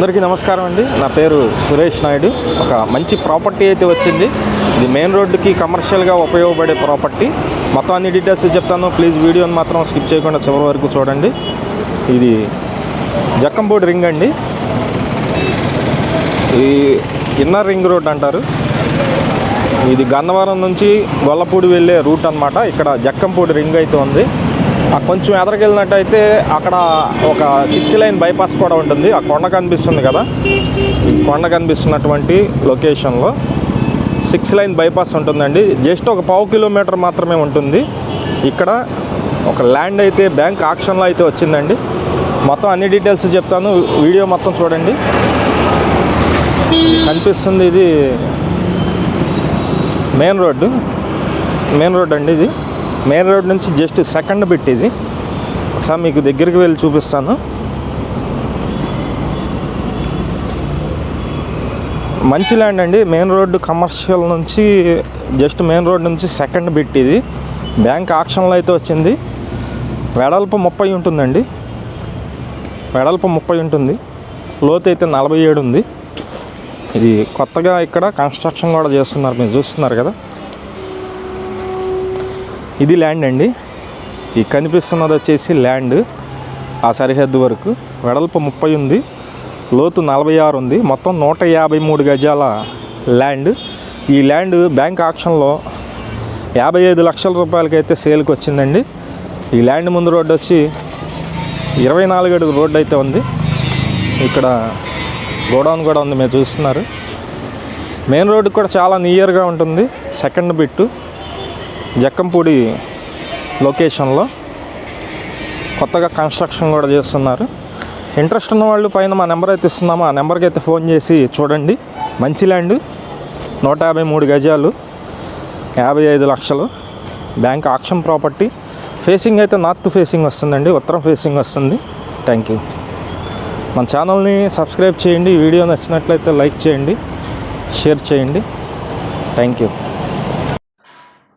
అందరికీ నమస్కారం అండి. నా పేరు సురేష్ నాయుడు. ఒక మంచి ప్రాపర్టీ అయితే వచ్చింది. ఇది మెయిన్ రోడ్డుకి కమర్షియల్గా ఉపయోగపడే ప్రాపర్టీ. మొత్తం అన్ని డీటెయిల్స్ చెప్తాను. ప్లీజ్ వీడియోని మాత్రం స్కిప్ చేయకుండా చివరి వరకు చూడండి. ఇది జక్కంపూడి రింగ్ అండి. ఈ ఇన్నర్ రింగ్ రోడ్ అంటారు. ఇది గన్నవరం నుంచి గొల్లపూడి వెళ్ళే రూట్ అన్నమాట. ఇక్కడ జక్కంపూడి రింగ్ అయితే ఉంది. కొంచెం ఎదరికెళ్ళినట్టయితే అక్కడ ఒక సిక్స్ లైన్ బైపాస్ కూడా ఉంటుంది. ఆ కొండ కనిపిస్తుంది కదా? ఈ కొండ కనిపిస్తున్నటువంటి లొకేషన్లో సిక్స్ లైన్ బైపాస్ ఉంటుందండి. జస్ట్ ఒక పావు కిలోమీటర్ మాత్రమే ఉంటుంది. ఇక్కడ ఒక ల్యాండ్ అయితే బ్యాంక్ ఆక్షన్లో అయితే వచ్చిందండి. మొత్తం అన్ని డీటెయిల్స్ చెప్తాను. వీడియో మొత్తం చూడండి. కనిపిస్తుంది ఇది మెయిన్ రోడ్డు. మెయిన్ రోడ్ అండి ఇది. మెయిన్ రోడ్ నుంచి జస్ట్ సెకండ్ బిట్ ఇది ఒకసారి మీకు దగ్గరికి వెళ్ళి చూపిస్తాను. మంచి ల్యాండ్ అండి. మెయిన్ రోడ్డు కమర్షియల్ నుంచి జస్ట్ మెయిన్ రోడ్ నుంచి సెకండ్ బిట్ ఇది బ్యాంక్ ఆక్షన్లో అయితే వచ్చింది. వెడల్పు ముప్పై ఉంటుందండి. వెడల్పు ముప్పై ఉంటుంది. లోతు అయితే నలభై ఏడు ఉంది. ఇది కొత్తగా ఇక్కడ కన్స్ట్రక్షన్ కూడా చేస్తున్నారు. మీరు చూస్తున్నారు కదా. ఇది ల్యాండ్ అండి. ఈ కనిపిస్తున్నది వచ్చేసి ల్యాండ్. ఆ సరిహద్దు వరకు వెడల్పు ముప్పై ఉంది. లోతు నలభై ఆరు ఉంది. మొత్తం నూట యాభై మూడు గజాల ల్యాండ్. ఈ ల్యాండ్ బ్యాంక్ ఆక్షన్లో యాభై ఐదు లక్షల రూపాయలకైతే సేల్కి వచ్చిందండి. ఈ ల్యాండ్ ముందు రోడ్డు వచ్చి ఇరవై నాలుగు అడుగు రోడ్డు అయితే ఉంది. ఇక్కడ గోడౌన్ కూడా ఉంది మీరు చూస్తున్నారు. మెయిన్ రోడ్డు కూడా చాలా నియర్గా ఉంటుంది. Second bit. జక్కంపూడి లొకేషన్లో కొత్తగా కన్స్ట్రక్షన్ కూడా చేస్తున్నారు. ఇంట్రెస్ట్ ఉన్న వాళ్ళు పైన మా నెంబర్ అయితే ఇస్తున్నాము. ఆ నెంబర్కి అయితే ఫోన్ చేసి చూడండి. మంచి ల్యాండ్ నూట యాభై మూడు గజాలు యాభై ఐదు లక్షలు. Bank auction property. ఫేసింగ్ అయితే నార్త్ ఫేసింగ్ వస్తుందండి ఉత్తరం ఫేసింగ్ వస్తుంది. థ్యాంక్ యూ మన ఛానల్ని సబ్స్క్రైబ్ చేయండి. వీడియో నచ్చినట్లయితే లైక్ చేయండి షేర్ చేయండి. Thank you